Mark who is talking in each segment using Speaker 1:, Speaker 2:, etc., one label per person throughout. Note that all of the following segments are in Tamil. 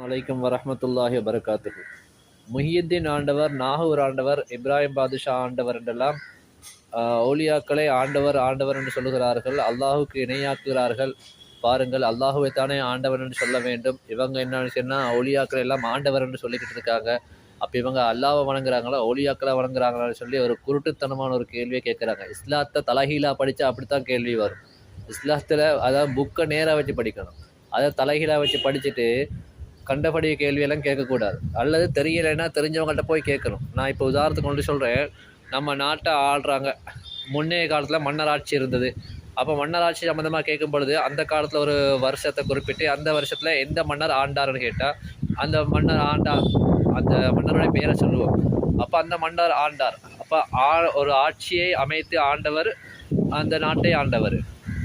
Speaker 1: வலைக்கம் வரமத்துல்லாஹி வபரகாத்துஹு. முஹியுத்தீன் ஆண்டவர் நாகூர் ஆண்டவர் இப்ராஹிம் பாதுஷா ஆண்டவர் என்றெல்லாம் ஓலியாக்களை ஆண்டவர் ஆண்டவர் என்று சொல்லுகிறார்கள். அல்லாஹுக்கு இணையாக்குகிறார்கள். பாருங்கள் அல்லாஹுவை தானே ஆண்டவர் என்று சொல்ல வேண்டும். இவங்க என்ன சொன்னால் ஓலியாக்கள் எல்லாம் ஆண்டவர் என்று சொல்லிக்கிட்டு இருக்காங்க. அப்போ இவங்க அல்லாவை வணங்குறாங்களா ஓலியாக்களை வணங்குறாங்களான்னு சொல்லி ஒரு குருட்டுத்தனமான ஒரு கேள்வியை கேட்குறாங்க இஸ்லாத்தை தலகீழா படித்தா அப்படித்தான் கேள்வி வரும். இஸ்லாத்தில் அதாவது புக்கை நேராக வச்சு படிக்கணும். அதை தலைகீழாக வச்சு படிச்சுட்டு கண்டபடி கேள்வியெல்லாம் கேட்கக்கூடாது. அல்லது தெரியலைன்னா தெரிஞ்சவங்கள்ட்ட போய் கேட்கணும். நான் இப்போ உதாரணத்துக்கு கொண்டு சொல்கிறேன் நம்ம நாட்டை ஆள்றாங்க. முன்னைய காலத்தில் மன்னராட்சி இருந்தது. அப்போ மன்னராட்சி சம்மந்தமாக கேட்கும் பொழுது அந்த காலத்தில் ஒரு வருஷத்தை குறிப்பிட்டு அந்த வருஷத்தில் எந்த மன்னர் ஆண்டார்னு கேட்டால் அந்த மன்னர் ஆண்டார் அந்த மன்னருடைய பேரை சொல்லுவோம். அப்போ அந்த மன்னர் ஆண்டார். அப்போ ஆ ஒரு ஆட்சியை அமைத்து ஆண்டவர் அந்த நாட்டை ஆண்டவர்.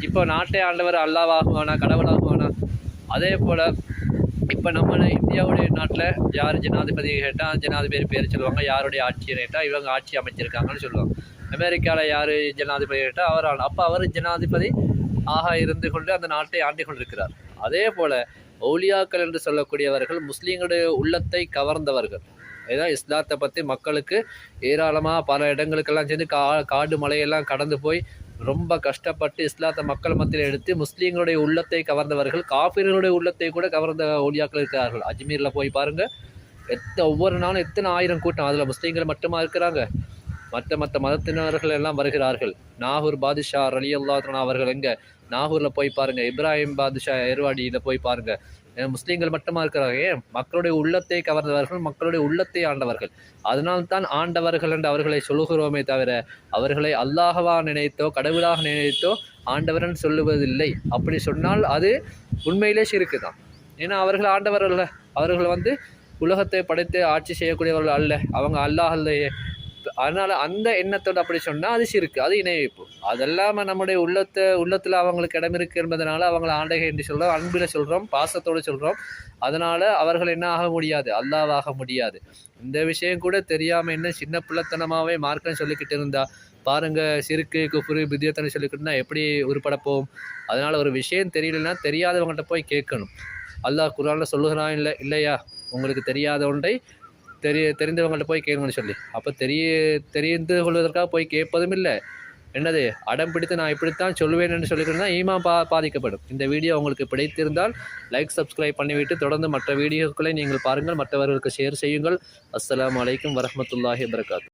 Speaker 1: இப்போ நாட்டை ஆண்டவர் அல்லாவாகுவானா கடவுளாகுவானா அதே போல் இப்போ நம்ம இந்தியாவுடைய நாட்டில் யார் ஜனாதிபதி கேட்டால் ஜனாதிபதி பேர் சொல்லுவாங்க. யாருடைய ஆட்சி கேட்டால் இவங்க ஆட்சி அமைச்சிருக்காங்கன்னு சொல்லுவாங்க. அமெரிக்காவில் யார் ஜனாதிபதி கேட்டால் அவர் ஆள் அப்போ அவர் ஜனாதிபதி ஆக இருந்து கொண்டு அந்த நாட்டை ஆண்டு கொண்டிருக்கிறார். அதே போல் ஓலியாக்கள் என்று சொல்லக்கூடியவர்கள் முஸ்லீம்களுடைய உள்ளத்தை கவர்ந்தவர்கள். ஏதாவது இஸ்லாத்தை பற்றி மக்களுக்கு ஏராளமாக பல இடங்களுக்கெல்லாம் சேர்ந்து கா காடு மலையெல்லாம் கடந்து போய் ரொம்ப கஷ்டப்பட்டு இஸ்லாத்தை மக்கள் மத்தியில் எடுத்து முஸ்லீம்களுடைய உள்ளத்தை கவர்ந்தவர்கள் காபிர்களுடைய உள்ளத்தை கூட கவர்ந்த ஓலியாக்கள் இருக்கிறார்கள். அஜ்மீரில் போய் பாருங்கள் எத்தனை ஒவ்வொரு நாளும் எத்தனை ஆயிரம் கூட்டம் அதில் முஸ்லீம்கள் மட்டுமா இருக்கிறாங்க? மற்ற மற்ற மதத்தினர்கள் எல்லாம் வருகிறார்கள். நாகூர் பாதுஷா அலி அல்லாஹ் அவர்கள் எங்கே? நாகூரில் போய் பாருங்கள் இப்ராஹிம் பாதுஷா எருவாடியில் போய் பாருங்கள் முஸ்லீம்கள் மட்டுமா இருக்கிறாங்க மக்களுடைய உள்ளத்தை கவர்ந்தவர்கள் மக்களுடைய உள்ளத்தை ஆண்டவர்கள். அதனால்தான் ஆண்டவர்கள் என்று அவர்களை சொல்லுகிறோமே தவிர அவர்களை அல்லாஹவா நினைத்தோ கடவுளாக நினைத்தோ ஆண்டவரன் சொல்லுவதில்லை. அப்படி சொன்னால் அது உண்மையிலே சிறுக்கு தான் ஏன்னா அவர்கள் ஆண்டவர்கள் அவர்கள் வந்து உலகத்தை படைத்து ஆட்சி செய்யக்கூடியவர்கள் அல்ல. அவங்க அல்லாஹல்லையே அதனால் அந்த எண்ணத்தோடு அப்படி சொன்னால் அது சிறுக்கு அது இணை வைப்பு அதெல்லாமல் நம்முடைய உள்ளத்தை உள்ளத்தில் அவங்களுக்கு இடம் இருக்குது என்பதனால அவங்களை ஆண்டகை என்று சொல்கிறோம் அன்பில் சொல்கிறோம் பாசத்தோடு சொல்கிறோம் அதனால் அவர்கள் என்ன ஆக முடியாது? அல்லாவாக முடியாது. இந்த விஷயம் கூட தெரியாமல் என்ன சின்ன பிள்ளைத்தனமாகவே மார்க்கம் சொல்லிக்கிட்டு இருந்தா பாருங்கள் சிறுக்கு குப்புரு பித்தியத்தனை சொல்லிக்கிட்டு எப்படி உருப்படப்போம்? அதனால் ஒரு விஷயம் தெரியலன்னா தெரியாதவங்கள்ட்ட போய் கேட்கணும். அல்லாஹ் குரானில் சொல்லுகிறான் இல்லை இல்லையா? உங்களுக்கு தெரியாத ஒன்றை தெரிய தெரிந்தவங்கள்ட்ட போய் கேளுங்கன்னு சொல்லி. அப்போ தெரிய தெரிந்து கொள்வதற்காக போய் கேட்பதும் இல்லை. என்னது அடம் பிடித்து நான் இப்படித்தான் சொல்லுவேன்னு சொல்லிக்கிறதா ஈமா பா பாதிக்கப்படும். இந்த வீடியோ உங்களுக்கு பிடித்திருந்தால் லைக் சப்ஸ்கிரைப் பண்ணிவிட்டு தொடர்ந்து மற்ற வீடியோக்களை நீங்கள் பாருங்கள். மற்றவர்களுக்கு ஷேர் செய்யுங்கள். அஸ்லாம் அலைக்கும் வரமத்துல்லாஹி வபரகாத்து.